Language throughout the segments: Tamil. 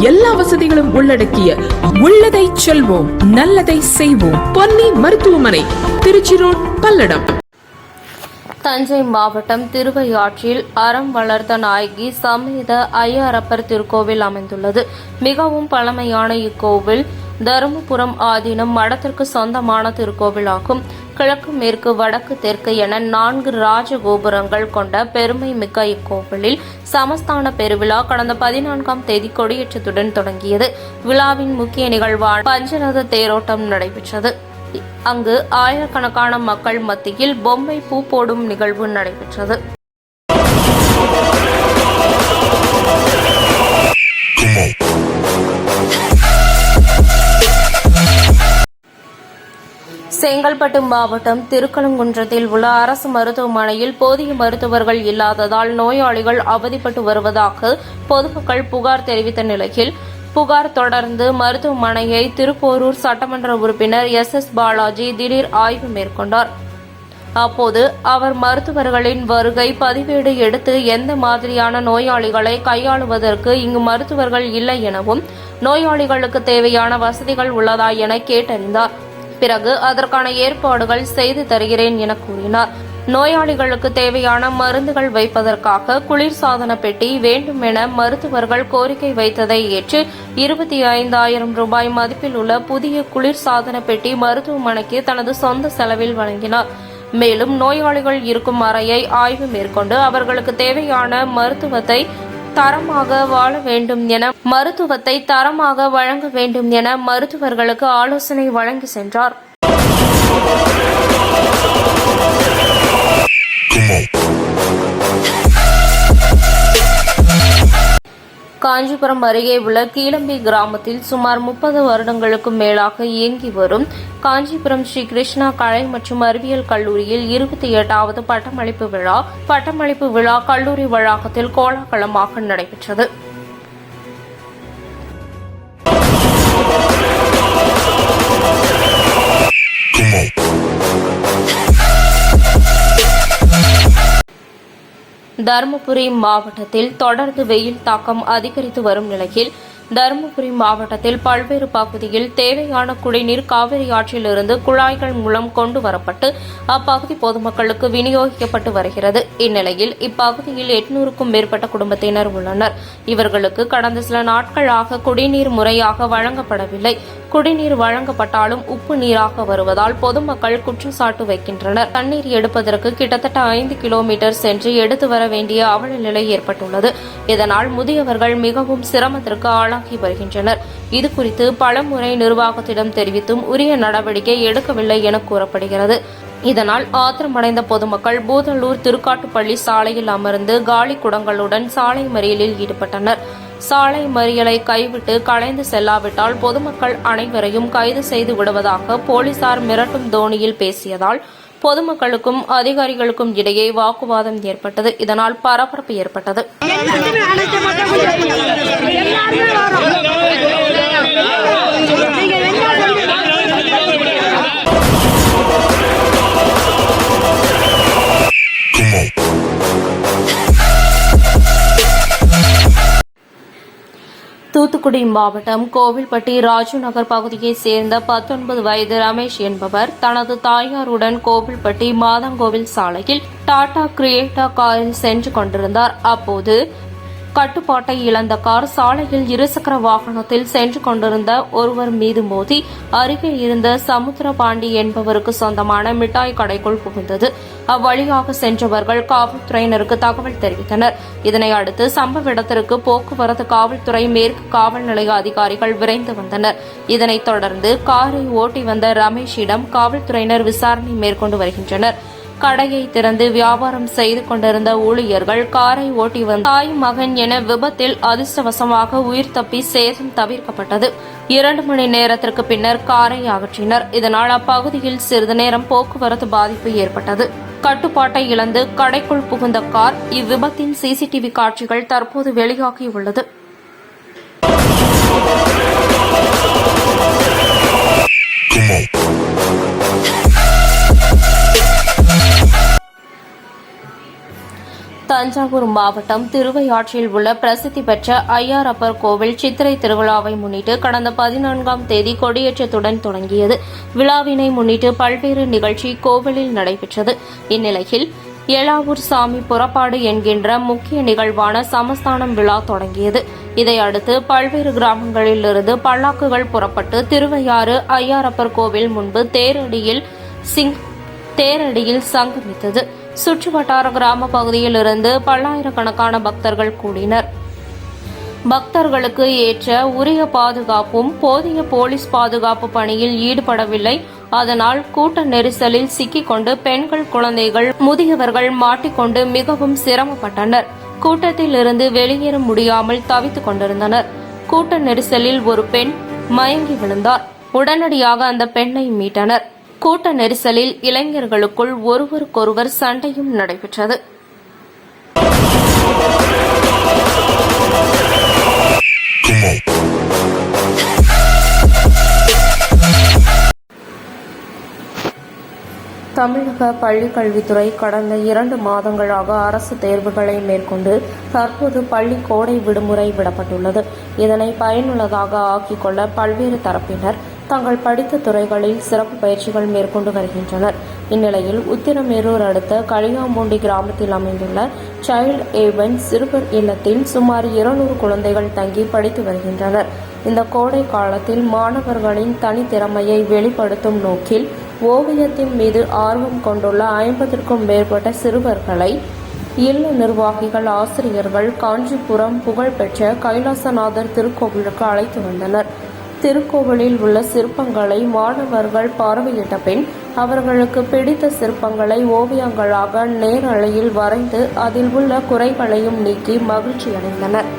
எல்லா வசதிகளும் உள்ளடக்கிய உள்ளதை செல்வோம் நல்லதை செய்வோம். பொன்னி மருத்துவமனை திருச்சி ரோட் பல்லடம். தஞ்சை மாவட்டம் திருவையாற்றில் அறம் வளர்த்த நாயகி சமேத ஐயாரப்பர் திருக்கோவில் அமைந்துள்ளது. மிகவும் பழமையான இக்கோவில் தருமபுரம் ஆதீனம் மடத்திற்கு சொந்தமான திருக்கோவிலாகும். கிழக்கு மேற்கு வடக்கு தெற்கு என நான்கு ராஜகோபுரங்கள் கொண்ட பெருமை மிக்க இக்கோவிலில் சமஸ்தான பெருவிழா கடந்த பதினான்காம் தேதி கொடியேற்றத்துடன் தொடங்கியது. விழாவின் முக்கிய நிகழ்வான பஞ்சரத தேரோட்டம் நடைபெற்றது. அங்கு ஆயிரக்கணக்கான மக்கள் மத்தியில் பொம்மை பூ போடும் நிகழ்வு நடைபெற்றது. செங்கல்பட்டு மாவட்டம் திருக்கழுங்குன்றத்தில் உள்ள அரசு மருத்துவமனையில் போதிய மருத்துவர்கள் இல்லாததால் நோயாளிகள் அவதிப்பட்டு வருவதாக பொதுமக்கள் புகார் தெரிவித்த நிலையில் புகார் தொடர்ந்து மருத்துவமனையை திருப்போரூர் சட்டமன்ற உறுப்பினர் எஸ் எஸ் பாலாஜி திடீர் ஆய்வு மேற்கொண்டார். அப்போது அவர் மருத்துவர்களின் வருகை பதிவேடு எடுத்து எந்த மாதிரியான நோயாளிகளை கையாளுவதற்கு இங்கு மருத்துவர்கள் இல்லை எனவும் நோயாளிகளுக்கு தேவையான வசதிகள் உள்ளதா என கேட்டறிந்தார். பிறகு அதற்கான ஏற்பாடுகள் செய்து தருகிறேன் என கூறினார். நோயாளிகளுக்கு தேவையான மருந்துகள் வைப்பதற்காக குளிர்சாதன பெட்டி வேண்டும் என மருத்துவர்கள் கோரிக்கை வைத்ததை ஏற்று இருபத்தி ஐந்தாயிரம் ரூபாய் மதிப்பில் உள்ள புதிய குளிர்சாதன பெட்டி மருத்துவமனைக்கு தனது சொந்த செலவில் வழங்கினார். மேலும் நோயாளிகள் இருக்கும் அறையை ஆய்வு மேற்கொண்டு அவர்களுக்கு தேவையான மருத்துவத்தை தரமாக வாழ வேண்டும் என மருத்துவத்தை தரமாக வழங்க வேண்டும் என மருத்துவர்களுக்கு ஆலோசனை வழங்கி சென்றார். காஞ்சிபுரம் அருகே உள்ள கீழம்பி கிராமத்தில் சுமார் முப்பது வருடங்களுக்கும் மேலாக இயங்கி வரும் காஞ்சிபுரம் ஸ்ரீ கிருஷ்ணா கலை மற்றும் அறிவியல் கல்லூரியில் இருபத்தி எட்டாவது பட்டமளிப்பு விழா. பட்டமளிப்பு விழா கல்லூரி வளாகத்தில் கோலாகலமாக நடைபெற்றது. தருமபுரி மாவட்டத்தில் தொடர்ந்து வெயில் தாக்கம் அதிகரித்து வரும் நிலையில் தருமபுரி மாவட்டத்தில் பல்வேறு பகுதியில் தேவையான குடிநீர் காவிரி ஆற்றிலிருந்து குழாய்கள் மூலம் கொண்டு வரப்பட்டு அப்பகுதி பொதுமக்களுக்கு விநியோகிக்கப்பட்டு வருகிறது. இந்நிலையில் இப்பகுதியில் எட்நூறுக்கும் மேற்பட்ட குடும்பத்தினர் உள்ளனர். இவர்களுக்கு கடந்த சில நாட்களாக குடிநீர் முறையாக வழங்கப்படவில்லை. குடிநீர் வழங்கப்பட்டாலும் உப்பு நீராக வருவதால் பொதுமக்கள் குற்றச்சாட்டு வைக்கின்றனர். தண்ணீர் எடுப்பதற்கு கிட்டத்தட்ட ஐந்து கிலோமீட்டர் சென்று எடுத்து வர வேண்டிய அவல நிலை ஏற்பட்டுள்ளது. இதனால் முதியவர்கள் மிகவும் சிரமத்திற்கு ஆளாகி வருகின்றனர். இதுகுறித்து பலமுறை நிர்வாகத்திடம் தெரிவித்தும் உரிய நடவடிக்கை எடுக்கவில்லை என கூறப்படுகிறது. இதனால் ஆத்திரமடைந்த பொதுமக்கள் பூதலூர் திருக்காட்டுப்பள்ளி சாலையில் அமர்ந்து காலி குடங்களுடன் சாலை மறியலில் ஈடுபட்டனர். சாலை மறியலை கைவிட்டு கலைந்து செல்லாவிட்டால் பொதுமக்கள் அனைவரையும் கைது செய்து விடுவதாக போலீசார் மிரட்டும் தோணியில் பேசியதால் பொதுமக்களுக்கும் அதிகாரிகளுக்கும் இடையே வாக்குவாதம் ஏற்பட்டது. இதனால் பரபரப்பு ஏற்பட்டது. தூத்துக்குடி மாவட்டம் கோவில்பட்டி ராஜு நகர் பகுதியைச் சேர்ந்த பத்தொன்பது வயது ரமேஷ் என்பவர் தனது தாயாருடன் கோவில்பட்டி மாதங்கோவில் சாலையில் டாடா கிரியேட்டா காரில் சென்று கொண்டிருந்தார். அப்போது கட்டுப்பாட்டை இழந்த கார் சாலையில் இருசக்கர வாகனத்தில் சென்று கொண்டிருந்த ஒருவர் மீது மோதி அருகே இருந்த சமுத்திரபாண்டி என்பவருக்கு சொந்தமான மிட்டாய் கடைக்குள் புகுந்தது. அவ்வழியாக சென்றவர்கள் காவல்துறையினருக்கு தகவல் தெரிவித்தனர். இதனை அடுத்து சம்பவ இடத்திற்கு போக்குவரத்து காவல்துறை மேற்கு காவல் நிலைய அதிகாரிகள் விரைந்து வந்தனர். இதனைத் தொடர்ந்து காரை ஓட்டி வந்த ரமேஷிடம் காவல்துறையினர் விசாரணை மேற்கொண்டு வருகின்றனர். கடையை திறந்து வியாபாரம் செய்து கொண்டிருந்த ஊழியர்கள் காரை ஓட்டி வந்த தாய் மகன் என விபத்தில் அதிர்ஷ்டவசமாக உயிர் தப்பி சேதம் தவிர்க்கப்பட்டது. இரண்டு மணி நேரத்திற்கு பின்னர் காரை அகற்றினர். இதனால் அப்பகுதியில் சிறிது நேரம் போக்குவரத்து பாதிப்பு ஏற்பட்டது. கட்டுப்பாட்டை இழந்து கடைக்குள் புகுந்த கார் இவ்விபத்தின் சிசிடிவி காட்சிகள் தற்போது வெளியாகியுள்ளது. தஞ்சாவூர் மாவட்டம் திருவையாற்றில் உள்ள பிரசித்தி பெற்ற ஐயாரப்பர் கோவில் சித்திரை திருவிழாவை முன்னிட்டு கடந்த பதினான்காம் தேதி கொடியேற்றத்துடன் தொடங்கியது. விழாவினை முன்னிட்டு பல்வேறு நிகழ்ச்சி கோவிலில் நடைபெற்றது. இந்நிலையில் ஏலாவூர் சாமி புறப்பாடு என்கின்ற முக்கிய நிகழ்வான சமஸ்தானம் விழா தொடங்கியது. இதையடுத்து பல்வேறு கிராமங்களிலிருந்து பல்லாக்குகள் புறப்பட்டு திருவையாறு ஐயாரப்பர் கோவில் முன்பு தேரடியில் சிங் தேரடியில் சங்கமித்தது. சுற்றுவட்டார கிராம பகுதியிலிருந்து பல்லாயிரக்கணக்கான பக்தர்கள் கூடினர். பக்தர்களுக்கு ஏற்ற உரிய பாதுகாப்பும் போதிய போலீஸ் பாதுகாப்பு பணியில் ஈடுபடவில்லை. அதனால் கூட்ட நெரிசலில் சிக்கிக்கொண்டு பெண்கள் குழந்தைகள் முதியவர்கள் மாட்டிக்கொண்டு மிகவும் சிரமப்பட்டனர். கூட்டத்தில் இருந்து வெளியேற முடியாமல் தவித்துக் கொண்டிருந்தனர். கூட்ட நெரிசலில் ஒரு பெண் மயங்கி விழுந்தார். உடனடியாக அந்த பெண்ணை மீட்டனர். கூட்ட நெரிசலில் இளைஞர்களுக்குள் ஒருவருக்கொருவர் சண்டையும் நடைபெற்றது. தமிழக பள்ளிக்கல்வித்துறை கடந்த இரண்டு மாதங்களாக அரசு தேர்வுகளை மேற்கொண்டு தற்போது பள்ளி கோடை விடுமுறை விடப்பட்டுள்ளது. இதனை பயனுள்ளதாக ஆக்கிக்கொள்ள பல்வேறு தரப்பினர் தங்கள் படித்த துறைகளில் சிறப்பு பயிற்சிகள் மேற்கொண்டு வருகின்றனர். இந்நிலையில் உத்திரமேரூர் அடுத்த களியாம்பூண்டி கிராமத்தில் அமைந்துள்ள சைல்ட் ஏவன் சிறுவர் இல்லத்தில் சுமார் இருநூறு குழந்தைகள் தங்கி படித்து வருகின்றனர். இந்த கோடை காலத்தில் மாணவர்களின் தனித்திறமையை வெளிப்படுத்தும் நோக்கில் ஓவியத்தின் மீது ஆர்வம் கொண்டுள்ள ஐம்பதற்கும் மேற்பட்ட சிறுவர்களை இல்ல நிர்வாகிகள் ஆசிரியர்கள் காஞ்சிபுரம் புகழ்பெற்ற கைலாசநாதர் திருக்கோவிலுக்கு அழைத்து வந்தனர். திருக்கோவிலில் உள்ள சிற்பங்களை மாணவர்கள் பார்வையிட்ட பின் அவர்களுக்கு பிடித்த சிற்பங்களை ஓவியங்களாக நேரலையில் வரைந்து அதில் உள்ள குறைகளையும் நீக்கி மகிழ்ச்சியடைந்தனர்.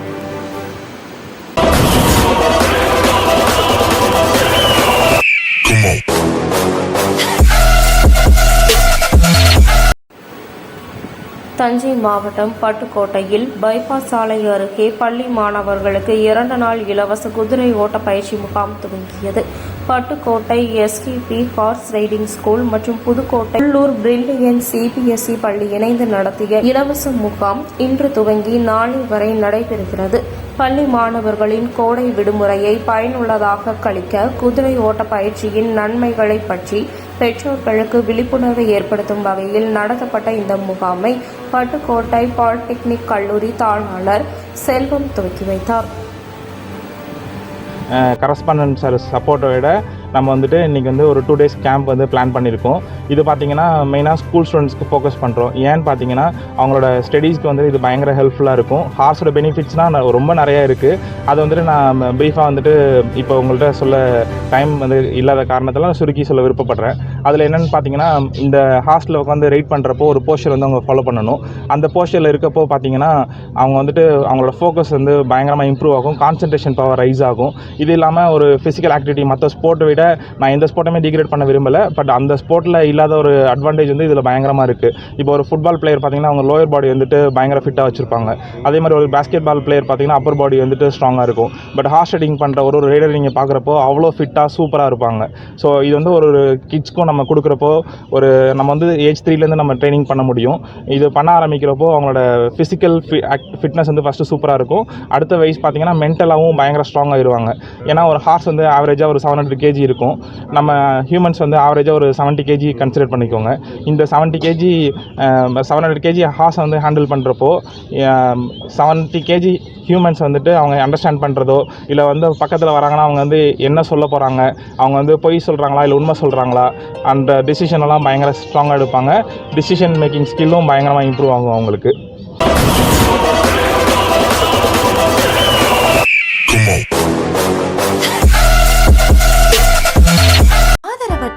தஞ்சை மாவட்டம் பட்டுக்கோட்டையில் பைபாஸ் சாலை அருகே பள்ளி மாணவர்களுக்கு இரண்டு நாள் இலவச குதிரை ஓட்ட பயிற்சி முகாம் துவங்கியது. Pattukkottai STP horse riding school மற்றும் புதுக்கோட்டை உள்ளூர் பிரில்லியன் சிபிஎஸ்இ பள்ளி இணைந்து நடத்திய இலவச முகாம் இன்று துவங்கி நாளை வரை நடைபெறுகிறது. பள்ளி மாணவர்களின் கோடை விடுமுறையை பயனுள்ளதாக கழிக்க குதிரை ஓட்ட பயிற்சியின் நன்மைகளை பற்றி பெற்றோர்களுக்கு விழிப்புணர்வை ஏற்படுத்தும் வகையில் நடத்தப்பட்ட இந்த முகாமை பட்டுக்கோட்டை பாலிடெக்னிக் கல்லூரி தாளாளர் செல்வம் துவக்கி வைத்தார். கரஸ்பாண்டன்ஸ் சார் சப்போர்ட்டோட நம்ம வந்துட்டு இன்றைக்கி வந்து ஒரு டூ டேஸ் கேம்ப் வந்து பிளான் பண்ணியிருக்கோம். இது பார்த்திங்கன்னா மெயினாக ஸ்கூல் ஸ்டூடெண்ட்ஸ்க்கு ஃபோக்கஸ் பண்ணுறோம் ஏன்னு பார்த்தீங்கன்னா அவங்களோட ஸ்டடீஸ்க்கு வந்து இது பயங்கர ஹெல்ப்ஃபுல்லாக இருக்கும். ஹார்ஸோட பெனிஃபிட்ஸ்னால் ரொம்ப நிறையா இருக்குது அது வந்துட்டு நான் ப்ரீஃபாக வந்துட்டு இப்போ உங்கள்கிட்ட சொல்ல டைம் வந்து இல்லாத காரணத்தில் நான் சுருக்கி சொல்ல விருப்பப்படுறேன். அதில் என்னென்னு பார்த்தீங்கன்னா இந்த ஹாஸ்டலில் உட்காந்து ரைட் பண்ணுறப்போ ஒரு போஸ்டர் வந்து அவங்க ஃபாலோ பண்ணணும். அந்த போஸ்டரில் இருக்கப்போ பார்த்தீங்கன்னா அவங்க வந்துட்டு அவங்களோட ஃபோக்கஸ் வந்து பயங்கரமாக இம்ப்ரூவ் ஆகும். கான்சன்ட்ரேஷன் பவர் ரைஸ் ஆகும். இது இல்லாமல் ஒரு ஃபிசிக்கல் ஆக்டிவிட்டி மற்ற ஸ்போர்ட் விட நான் எந்த ஸ்போர்ட்டுமே டிகிரேட் பண்ண விரும்பலை. பட் அந்த ஸ்போர்ட்டில் இல்லாத ஒரு அட்வான்டேஜ் வந்து இதில் பயங்கரமாக இருக்குது இப்போ ஒரு ஃபுட்பால் பிளேயர் பார்த்தீங்கன்னா அவங்க லோயர் பாடி வந்துட்டு பயங்கர ஃபிட்டாக வச்சுருப்பாங்க. அதே மாதிரி ஒரு பேஸ்கெட் பால் பிளேயர் பார்த்தீங்கன்னா அப்பர் பாடி வந்துட்டு ஸ்ட்ராங்காக இருக்கும். பட் ஹார்ஸ் ரைடிங் பண்ணுற ஒரு ஒரு ரைடர் நீங்கள் பார்க்குறப்போ அவ்வளோ ஃபிட்டாக சூப்பராக இருப்பாங்க. ஸோ இது வந்து ஒரு கிட்ஸ்க்கும் நம்ம கொடுக்குறப்போ ஒரு நம்ம வந்து ஏஜ் த்ரீலேருந்து நம்ம ட்ரைனிங் பண்ண முடியும். இது பண்ண ஆரம்பிக்கிறப்போ அவங்களோட ஃபிசிக்கல் ஃபிட்னஸ் வந்து ஃபஸ்ட்டு சூப்பராக இருக்கும். அடுத்த வயசு பார்த்தீங்கன்னா மென்டலாகவும் பயங்கர ஸ்ட்ராங் ஆயிடுவாங்க ஏன்னா ஒரு ஹார்ஸ் வந்து ஆவரேஜாக ஒரு செவன் ஹண்ட்ரட் கேஜி இருக்கும். நம்ம ஹியூமன்ஸ் வந்து ஆவரேஜாக ஒரு செவன்ட்டி கேஜி கன்சிடர் பண்ணிக்கோங்க. இந்த seventy KG seven hundred KG ஹார்ஸை வந்து ஹேண்டில் பண்ணுறப்போ செவன்ட்டி கேஜி ஹியூமன்ஸ் வந்துட்டு அவங்க அண்டர்ஸ்டாண்ட் பண்ணுறதோ இல்லை வந்து பக்கத்தில் வராங்கன்னா அவங்க வந்து என்ன சொல்ல போகிறாங்க அவங்க வந்து பொய் சொல்கிறாங்களா இல்லை உண்மை சொல்கிறாங்களா அந்த டிசிஷனெல்லாம் பயங்கர ஸ்ட்ராங்காக எடுப்பாங்க. டிசிஷன் மேக்கிங் ஸ்கில்லும் பயங்கரமாக இம்ப்ரூவ் ஆகும் அவங்களுக்கு.